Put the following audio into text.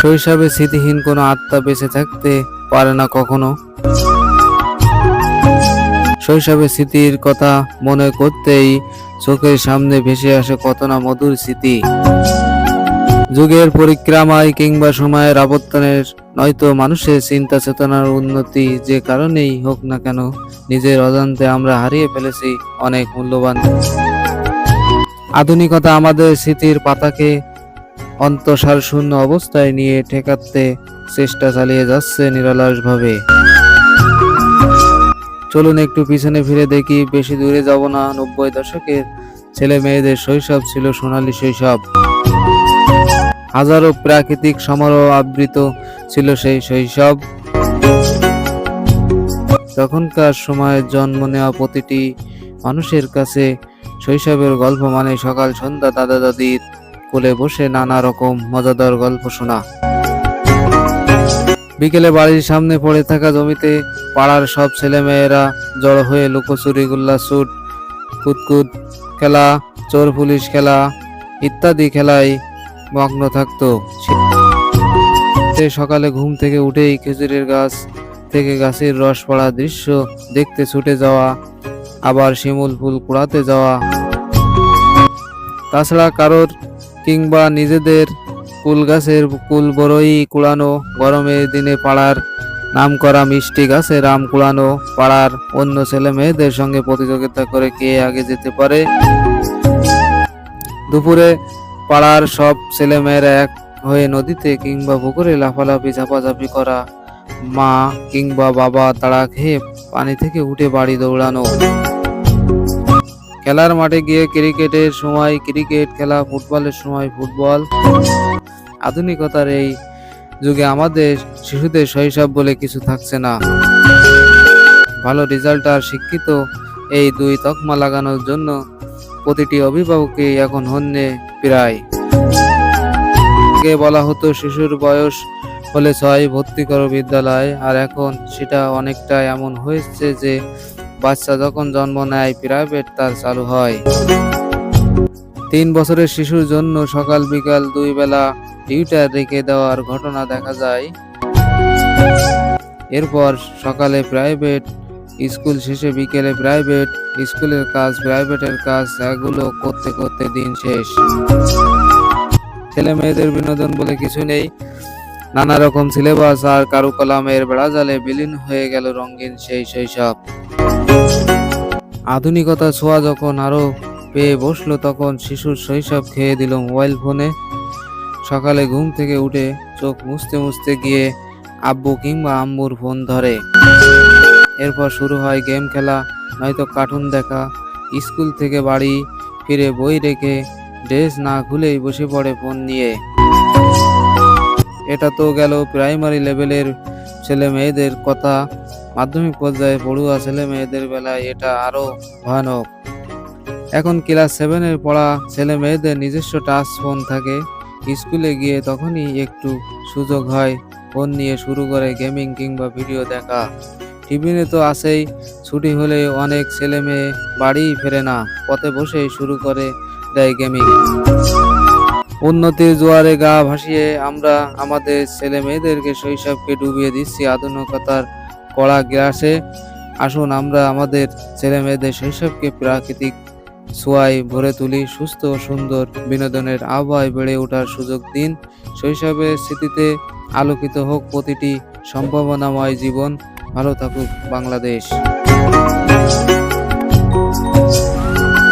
শৈশবে স্মৃতিহীন কোনো আত্মা বেঁচে থাকতে পারে না কখনো। শৈশবে স্মৃতির কথা মনে করতেই চোখের সামনে ভেসে আসে কত না মধুর স্মৃতি। যুগের পরিক্রমায় কিংবা সময়ের আবর্তনের, নয়তো মানুষের চিন্তা চেতনার উন্নতি যে কারণেই হোক না কেন, নিজের অজান্তে আমরা হারিয়ে ফেলেছি অনেক মূল্যবান। আধুনিকতা আমাদের স্মৃতির পাতাকে অন্তঃসার শূন্য অবস্থায় নিয়ে ঠেকাতে চেষ্টা চালিয়ে যাচ্ছে নিরলসভাবে। চলুন একটু পিছনে ফিরে দেখি, বেশি দূরে যাব না, নব্বই দশকের ছেলে মেয়েদের শৈশব ছিল সোনালী শৈশব। হাজারো প্রাকৃতিক সমারোহ আবৃত ছিল সেই শৈশব। তখনকার সময়ে জন্ম নেওয়া প্রতিটি মানুষের কাছে শৈশবের গল্প মানে সকাল, সন্ধ্যা দাদা দাদির কোলে বসে নানা রকম মজাদার গল্প শোনা। বিকেলে বাড়ির সামনে পড়ে থাকা জমিতে পাড়ার সব ছেলেমেয়েরা জড়ো হয়ে লুকোচুরি গুল্লা শুট কুতকুত খেলা, চোর পুলিশ খেলা ইত্যাদি খেলায় মগ্ন থাকতো। সে সকালে ঘুম থেকে উঠেই খেজুরের গাছ থেকে গাছের রস পড়া দৃশ্য দেখতে ছুটে যাওয়া, আবার শিমুল ফুল কুড়াতে যাওয়া। তাছাড়া কারোর কিংবা নিজেদের কুল গাছের কুল বড়ই কুড়ানো গরমের দিনে পাড়ার নাম করা মিষ্টি গাছের আম কুড়ানো পাড়ার অন্য ছেলে মেয়েদের সঙ্গে প্রতিযোগিতা করে কে আগে যেতে পারে? দুপুরে পাড়ার সব ছেলে মেয়েরা এক হয়ে নদীতে কিংবা পুকুরে লাফালাফি, ঝাপাঝাপি করা। মা কিংবা বাবা তাড়া খেয়ে পানি থেকে উঠে বাড়ি দৌড়ানো। খেলার মাঠে গিয়ে ক্রিকেটের সময়, ক্রিকেট খেলা, ফুটবলের সময় ফুটবল। আধুনিকতার এই যুগে আমাদের শিশুদের শৈশব বলে কিছু থাকছে না। ভালো রেজাল্ট আর শিক্ষিত এই দুই তকমা লাগানোর জন্য প্রতিটি অভিভাবকই এখন হন্যে প্রায়। আগে বলা হতো শিশুর বয়স হলে ছয় ভর্তি করো বিদ্যালয়, আর এখন সেটা অনেকটা এমন হয়েছে যে বাচ্চা যখন জন্ম নেয় প্রাইভেট তার চালু হয়। তিন বছরের শিশুর জন্য সকাল বিকাল দুই বেলা টিউটার রেখে দেওয়ার ঘটনা দেখা যায়। এরপর সকালে প্রাইভেট স্কুল শেষে বিকেলে প্রাইভেট স্কুলের কাজ প্রাইভেটের কাজ, এগুলো করতে করতে দিন শেষ। ছেলে মেয়েদের বিনোদন বলে কিছু নেই। নানা রকম সিলেবাস আর কারুকলামের বেড়াজালে বিলীন হয়ে গেল রঙিন সেই শৈশব। আধুনিকতা ছোঁয়া যখন আরও পেয়ে বসল তখন শিশুর শৈশব খেয়ে দিল মোবাইল ফোনে। সকালে ঘুম থেকে উঠে চোখ মুছতে মুছতে গিয়ে আব্বু কিংবা আম্মুর ফোন ধরে। এরপর শুরু হয় গেম খেলা, নয়তো কার্টুন দেখা, স্কুল থেকে বাড়ি ফিরে বই রেখে ড্রেস না খুলেই বসে পড়ে ফোন নিয়ে। এটা তো গেল প্রাইমারি লেভেলের ছেলে মেয়েদের কথা। মাধ্যমিক পর্যায়ে পড়ুয়া ছেলে মেয়েদের বেলায় এটা আরও ভয়ানক। এখন ক্লাস সেভেনের পড়া ছেলে মেয়েদের নিজস্ব টাচ ফোন থাকে। স্কুলে গিয়ে তখনই একটু সুযোগ হয় ফোন নিয়ে শুরু করে গেমিং কিংবা ভিডিও দেখা। টিভিতে তো আছেই ছুটি হলে অনেক ছেলে মেয়ে বাড়ি ফেরে না, পথে বসেই শুরু করে দেয় গেমিং উন্নতির জোয়ারে গা ভাসিয়ে আমরা আমাদের ছেলে মেয়েদেরকে শৈশবকে ডুবিয়ে দিচ্ছি আধুনিকতার কড়া গ্রাসে আসুন, আমরা আমাদের ছেলে মেয়েদের শৈশবকে প্রাকৃতিক ছোঁয়ায় ভরে তুলি। সুস্থ ও সুন্দর বিনোদনের আবহাওয়ায় বেড়ে ওঠার সুযোগ দিন। শৈশবের স্মৃতিতে আলোকিত হোক প্রতিটি সম্ভাবনাময় জীবন। ভালো থাকুক বাংলাদেশ।